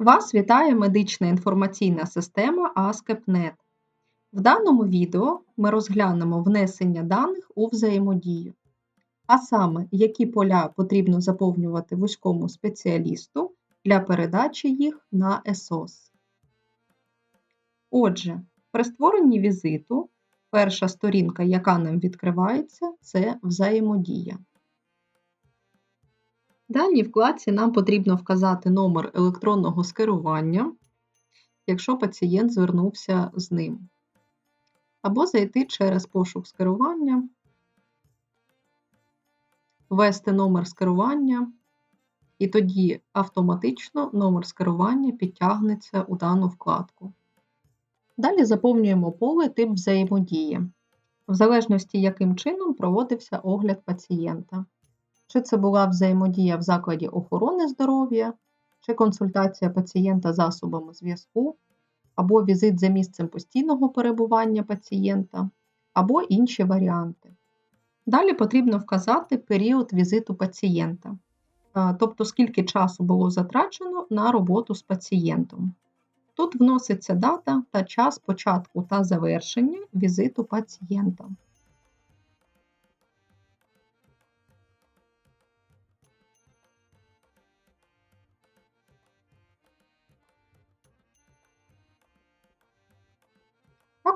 Вас вітає медична інформаційна система ASCEP.NET. В даному відео ми розглянемо внесення даних у взаємодію, а саме, які поля потрібно заповнювати вузькому спеціалісту для передачі їх на ESOS. Отже, при створенні візиту перша сторінка, яка нам відкривається, це взаємодія. Даній вкладці нам потрібно вказати номер електронного скерування, якщо пацієнт звернувся з ним, або зайти через пошук скерування, ввести номер скерування, і тоді автоматично номер скерування підтягнеться у дану вкладку. Далі заповнюємо поле тип взаємодії, в залежності, яким чином проводився огляд пацієнта. Чи це була взаємодія в закладі охорони здоров'я, чи консультація пацієнта засобами зв'язку, або візит за місцем постійного перебування пацієнта, або інші варіанти. Далі потрібно вказати період візиту пацієнта, тобто скільки часу було затрачено на роботу з пацієнтом. Тут вноситься дата та час початку та завершення візиту пацієнта.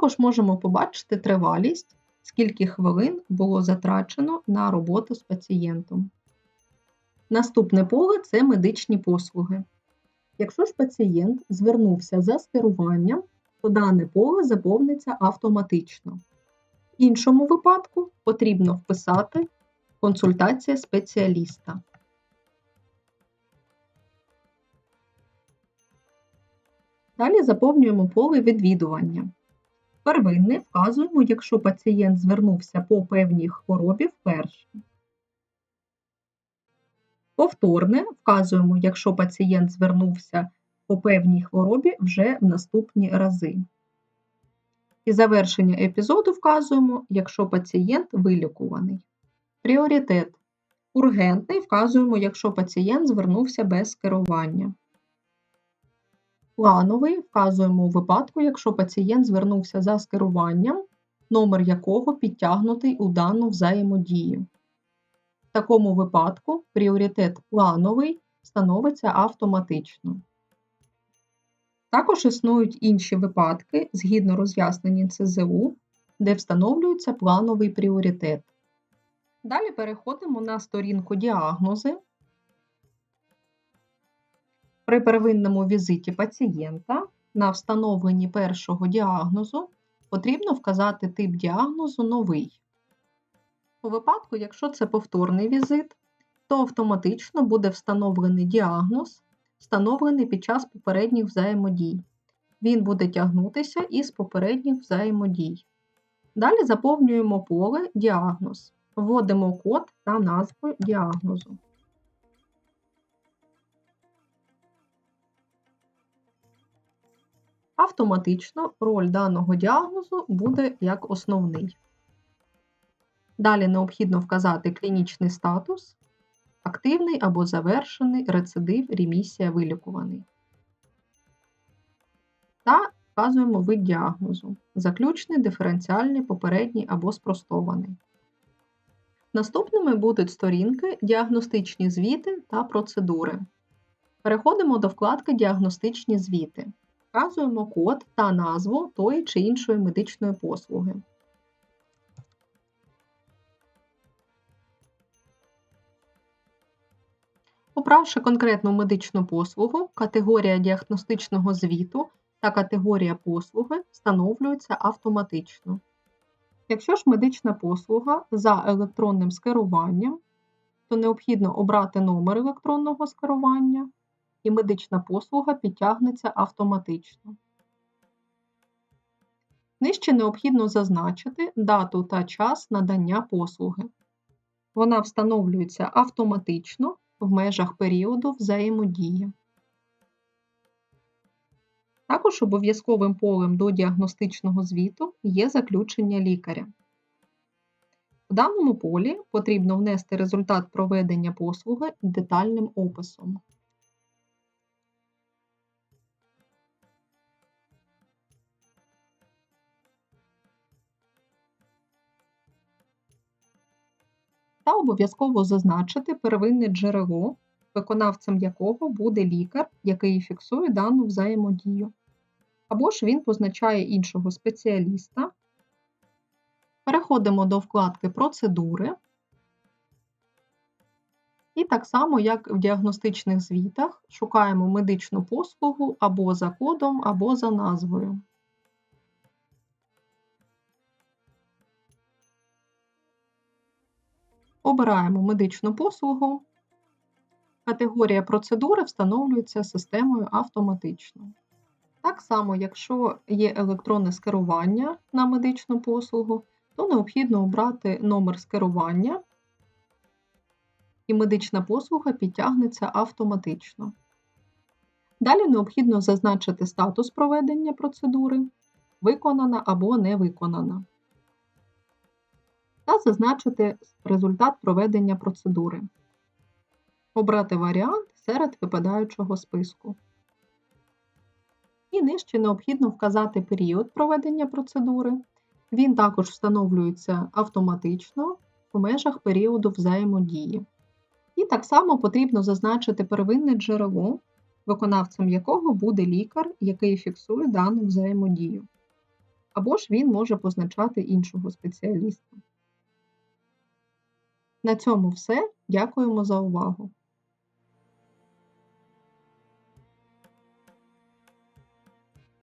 Також можемо побачити тривалість, скільки хвилин було затрачено на роботу з пацієнтом. Наступне поле це медичні послуги. Якщо ж пацієнт звернувся за скеруванням, то дане поле заповниться автоматично. В іншому випадку потрібно вписати консультація спеціаліста. Далі заповнюємо поле відвідування. Первинне вказуємо, якщо пацієнт звернувся по певній хворобі вперше. Повторне вказуємо, якщо пацієнт звернувся по певній хворобі вже в наступні рази. І завершення епізоду вказуємо, якщо пацієнт вилікуваний. Пріоритет. Ургентний вказуємо, якщо пацієнт звернувся без керування. Плановий вказуємо у випадку, якщо пацієнт звернувся за скеруванням, номер якого підтягнутий у дану взаємодію. В такому випадку пріоритет плановий становиться автоматично. Також існують інші випадки згідно роз'яснення ЦЗУ, де встановлюється плановий пріоритет. Далі переходимо на сторінку діагнози. При первинному візиті пацієнта на встановленні першого діагнозу потрібно вказати тип діагнозу новий. У випадку, якщо це повторний візит, то автоматично буде встановлений діагноз, встановлений під час попередніх взаємодій. Він буде тягнутися із попередніх взаємодій. Далі заповнюємо поле Діагноз, вводимо код та назву діагнозу. Автоматично роль даного діагнозу буде як основний. Далі необхідно вказати клінічний статус, активний або завершений рецидив, ремісія вилікуваний. Та вказуємо вид діагнозу заключний, диференціальний, попередній або спростований. Наступними будуть сторінки діагностичні звіти та процедури. Переходимо до вкладки Діагностичні звіти. Вказуємо код та назву тої чи іншої медичної послуги. Обравши конкретну медичну послугу, категорія діагностичного звіту та категорія послуги встановлюються автоматично. Якщо ж медична послуга за електронним скеруванням, то необхідно обрати номер електронного скерування і медична послуга підтягнеться автоматично. Нижче необхідно зазначити дату та час надання послуги. Вона встановлюється автоматично в межах періоду взаємодії. Також обов'язковим полем до діагностичного звіту є заключення лікаря. В даному полі потрібно внести результат проведення послуги детальним описом. Та обов'язково зазначити первинне джерело, виконавцем якого буде лікар, який фіксує дану взаємодію. Або ж він позначає іншого спеціаліста. Переходимо до вкладки Процедури. І так само, як в діагностичних звітах, шукаємо медичну послугу або за кодом, або за назвою. Обираємо медичну послугу. Категорія процедури встановлюється системою автоматично. Так само, якщо є електронне скерування на медичну послугу, то необхідно обрати номер скерування, і медична послуга підтягнеться автоматично. Далі необхідно зазначити статус проведення процедури, виконана або не виконана, та зазначити результат проведення процедури. Обрати варіант серед випадаючого списку. І нижче необхідно вказати період проведення процедури. Він також встановлюється автоматично у межах періоду взаємодії. І так само потрібно зазначити первинне джерело, виконавцем якого буде лікар, який фіксує дану взаємодію. Або ж він може позначати іншого спеціаліста. На цьому все. Дякуємо за увагу!